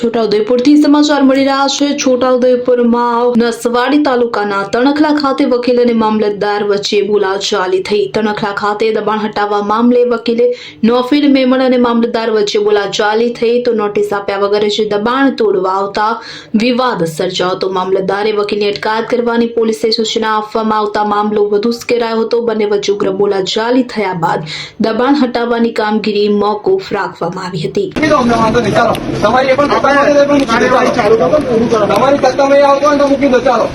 છોટાઉદેપુરથી સમાચાર મળી રહ્યા છે. છોટાઉદેપુરમાં નસવાડી તાલુકાના તણખલા ખાતે વકીલ અને મામલતદાર વચ્ચે બોલાચાલી થઈ. તણખલા ખાતે દબાણ હટાવવા મામલે વકીલે નોફિલ મેમણ અને મામલતદાર વચ્ચે બોલાચાલી થઈ તો નોટિસ આપ્યા વગર જ દબાણ તોડવા આવતા વિવાદ સર્જાયો તો મામલતદારે વકીલની અટકાયત કરવાની પોલીસે સૂચના આપવામાં આવતા મામલો વધુ ઉશ્કેરાયો હતો. બંને વચ્ચે ઉગ્ર બોલાચાલી થયા બાદ દબાણ હટાવવાની કામગીરી મોકૂફ રાખવામાં આવી હતી. તમારી એ પણ સત્તા માટે તો એ પણ મૂકી દો ચાલો. તમારી સત્તામાં એ આવતો ને તો મૂકી દો, ચાલો.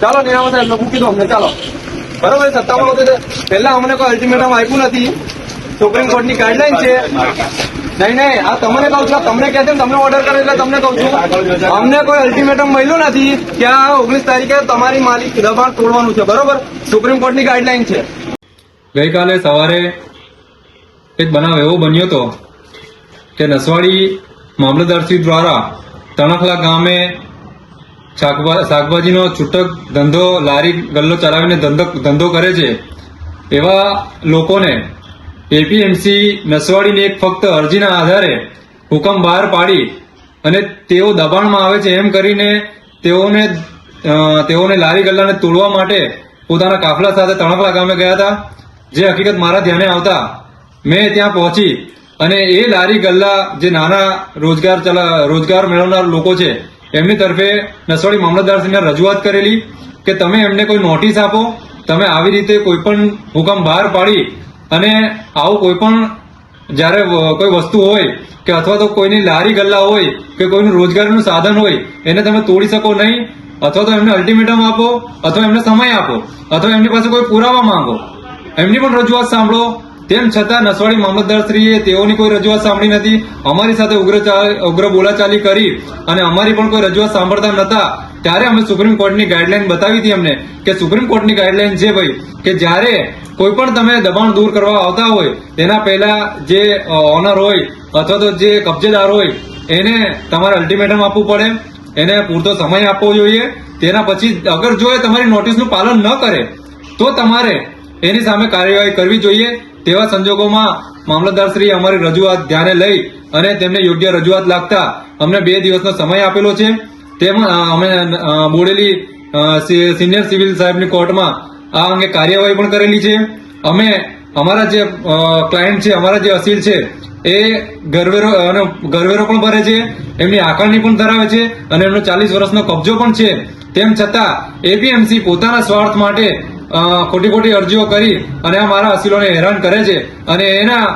ચાલો નિરામત સાહેબ મૂકી દો અમને, ચાલો. બરોબર સત્તામાં આવતો પહેલા અમને કોઈ અલ્ટિમેટમ આપ્યું નથી. સુપ્રીમ કોર્ટની ગાઈડલાઈન છે. નહીં નહીં, આ તમને કહું છું તમને કહે છે તમને ઓર્ડર કરે એટલે તમને કહું છું. અમને કોઈ અલ્ટિમેટમ મળ્યું નથી કે આ ઓગણીસ તારીખે તમારી માલિક દબાણ તોડવાનું છે. બરોબર? સુપ્રીમ કોર્ટની ગાઈડલાઈન છે. ગઈકાલે સવારે એક બનાવ એવો બન્યો હતો કે નસવાડી મામલતદારશ્રી દ્વારા તણખલા ગામે શાકભા- શાકભાજીનો છૂટક ધંધો, લારી, ગલ્લો ચલાવીને ધંધો ધંધો કરે છે. એવા લોકોને એપીએમસી નસવાડીને એક ફક્ત અરજીના આધારે હુકમ બહાર પાડી અને તેઓ દબાણમાં આવે છે એમ કરીને તેઓને તેઓને લારી ગલ્લાને તોડવા માટે પોતાના કાફલા સાથે તણખલા ગામે ગયા હતા. જે હકીકત મારા ધ્યાને આવતા. મેં ત્યાં પહોંચી અને એ લારી ગલ્લા જે નાના રોજગાર રોજગાર મેળવનાર લોકો છે, એમની તરફે નસવાડી મામલતદારશ્રીને રજૂઆત કરેલી કે તમે એમને કોઈ નોટિસ આપો, તમે આવી રીતે કોઈ પણ હુકમ બહાર પાડી અને આવું કોઈ પણ જ્યારે કોઈ વસ્તુ હોય કે અથવા તો કોઈની લારી ગલ્લા હોય કે કોઈનું રોજગારીનું સાધન હોય, એને તમે તોડી શકો નહીં, અથવા તો એમને અલ્ટિમેટમ આપો, અથવા એમને સમય આપો, અથવા એમની પાસે કોઈ પુરાવા માંગો. એમની પણ રજૂઆત સાંભળો તેમ છતાં નસવાડી મામલતદારશ્રીએ તેઓની કોઈ રજૂઆત સાંભળી નથી. અમારી સાથે ઉગ્ર ઉગ્ર બોલાચાલી કરી અને અમારી પણ કોઈ રજૂઆત સાંભળતા નતા. ત્યારે અમે સુપ્રીમ કોર્ટની ગાઈડલાઈન બતાવી હતી અમને કે સુપ્રીમ કોર્ટની ગાઈડલાઈન છે ભાઈ, કે જ્યારે કોઈ પણ તમે દબાણ દૂર કરવા આવતા હોય, તેના પહેલા જે ઓનર હોય અથવા તો જે કબજેદાર હોય, એને તમારે અલ્ટિમેટમ આપવું પડે. એને પૂરતો સમય આપવો જોઈએ. તેના પછી અગર જો એ તમારી નોટિસનું પાલન ન કરે, તો તમારે એની સામે કાર્યવાહી કરવી જોઈએ તેવા સંજોગોમાં મામલતદારશ્રીએ અમારી રજૂઆત ધ્યાને લઈ અને તેમને યોગ્ય રજૂઆત લાગતા અમને બે દિવસનો સમય આપેલો છે. તેમાં અમે બોડેલી સિનિયર સિવિલ સાહેબની કોર્ટમાં આ અંગે કાર્યવાહી પણ કરેલી છે. અમે અમારા જે ક્લાયન્ટ છે, અમારા જે અસીલ છે, એ ઘરવેરો અને ઘરવેરો પણ ભરે છે, એમની આકારણી પણ ધરાવે છે અને એમનો ચાલીસ વર્ષનો કબજો પણ છે. તેમ છતાં, એપીએમસી પોતાના સ્વાર્થ માટે ખોટી ખોટી અરજીઓ કરી અને આ મારા અસીલોને હેરાન કરે છે અને એના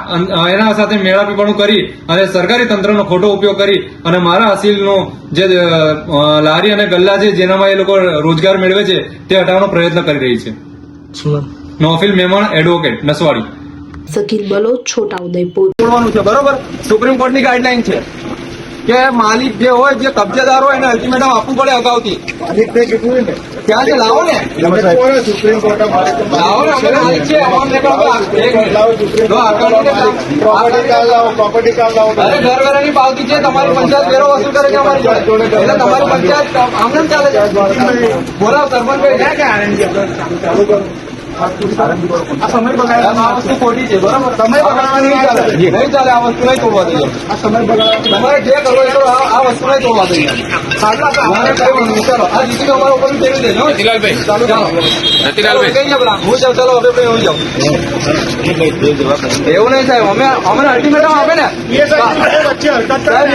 એના સાથે મેળાપીપણું કરી અને સરકારી તંત્રનો ખોટો ઉપયોગ કરી અને મારા અસીલનો જે લારી અને ગલ્લા છે જેનામાં એ લોકો રોજગાર મેળવે છે તે હટાવવાનો પ્રયત્ન કરી રહી છે. નોફિલ મેમણ એડવોકેટ નસવાડી. સકીલ બલોચ છોટાઉદેપુર તોડવાનું છે બરોબર? સુપ્રીમ કોર્ટની ગાઈડલાઈન છે કે માલિક જે હોય જે કબજેદાર હોય એને અલ્ટિમેટમ આપવું પડે અગાઉથી. છે લાવો ને. લાવો ને અમે માલિક છે અમારું લાવો. પ્રોપર્ટી કાર્ડ લાવો અરે ઘર વેરાની પાવતી છે તમારી પંચાયત વેરો વસૂલ કરે છે અમારી એટલે તમારી પંચાયત આમ ચાલે છે. બોલાવો સરપંચ આ સમય બગાડવાનો આ વસ્તુ ખોટી છે બરાબર? સમય બગાડવાની નહીં ચાલે. નહીં ચાલે આ વસ્તુ નહીં તોડવા દઈએ. તમારે જે કરવો એ આ આ વસ્તુ નહીં તોડવા દઈએ. મારે કઈ વાંધો નહીં. ચાલો. આ જીતી અમારા ઉપર ફેરવી દેજો. હો. ચાલો ચાલો. જાઉં ચાલો હવે હું જાઉં. એવું નહીં સાહેબ અમે અમને અલ્ટિમેટમ આપે ને. સાહેબ